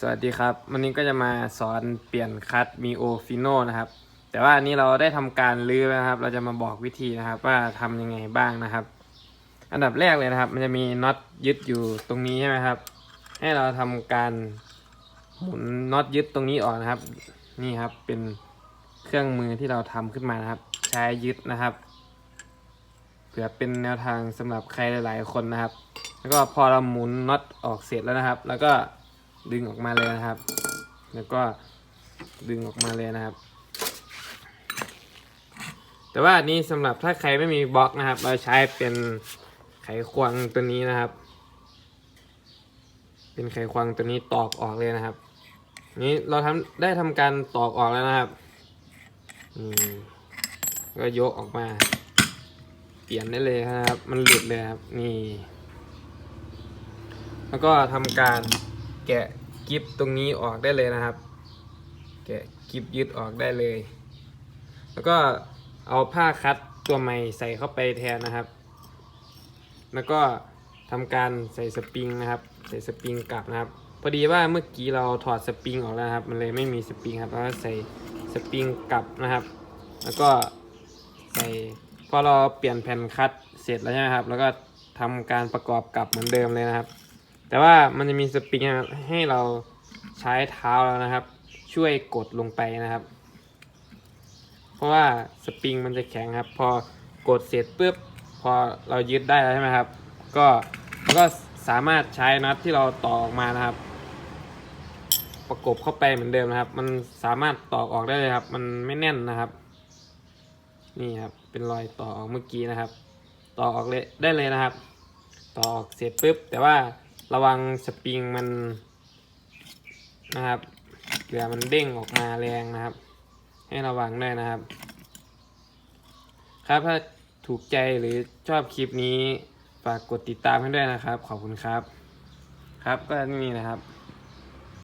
สวัสดีครับ วันนี้ก็จะมาสอนเปลี่ยนคัตมีโอฟิโนนะครับ แต่ว่าอันนี้เราได้ทำการลื้อนะครับ เราจะมาบอกวิธีนะครับ ว่าทำยังไงบ้างนะครับ อันดับแรกเลยนะครับ มันจะมีน็อตยึดอยู่ตรงนี้ใช่ไหมครับ ให้เราทำการหมุนน็อตยึดตรงนี้ออกนะครับ นี่ครับเป็นเครื่องมือที่เราทำขึ้นมานะครับ ใช้ยึดนะครับเผื่อเป็นแนวทางสำหรับใครหลาย ๆ คนนะครับ แล้วก็พอเราหมุนน็อตออกเสร็จแล้วนะครับ แล้วก็ ดึงออกมาเลยนะครับ แล้วก็ดึงออกมาเลยนะครับ แต่ว่านี้สำหรับถ้าใครไม่มีบล็อกนะครับ เราใช้เป็นไขควงตัวนี้นะครับ เป็นไขควงตัวนี้ตอกออกเลยนะครับ นี้เราทำได้ทำการตอกออกแล้วนะครับนี่ก็ยกออกมา เปลี่ยนได้เลยครับ มันหลุดเลยครับ นี่ แล้วก็ทำการ แกะกิฟตรงนี้ออกได้เลยนะครับ แกะกิฟยึดออกได้เลย แล้วก็เอาผ้าคัดตัวใหม่ใส่เข้าไปแทนนะครับ แล้วก็ทำการใส่สปริงนะครับ ใส่สปริงกลับนะครับ พอดีว่าเมื่อกี้เราถอดสปริงออกแล้วครับ มันเลยไม่มีสปริงครับ แล้วก็ใส่สปริงกลับนะครับ แล้วก็ใส่พอเราเปลี่ยนแผ่นคัดเสร็จแล้วใช่ไหมครับ แล้วก็ทำการประกอบกลับเหมือนเดิมเลยนะครับ แต่ว่ามันจะมีสปริงให้เราใช้เท้าแล้วนะครับ ช่วยกดลงไปนะครับ เพราะว่าสปริงมันจะแข็งครับ พอกดเสร็จปุ๊บพอเรายึดได้แล้วใช่ไหมครับ ก็ก็สามารถใช้น็อตที่เราต่อออกมานะครับ ประกบเข้าไปเหมือนเดิมนะครับ มันสามารถตอกออกได้เลยครับ มันไม่แน่นนะครับ นี่ครับเป็นรอยต่อออกเมื่อกี้นะครับ ต่อออกเลยได้เลยนะครับ ต่อออกเสร็จปุ๊บแต่ว่า ระวังสปริงมันนะครับเผื่อมันเด้งออกมาแรงนะครับ ให้ระวังด้วยนะครับ ครับถ้าถูกใจหรือชอบคลิปนี้ฝากกดติดตามให้ด้วยนะครับ ขอบคุณครับ ครับก็นี่นะครับ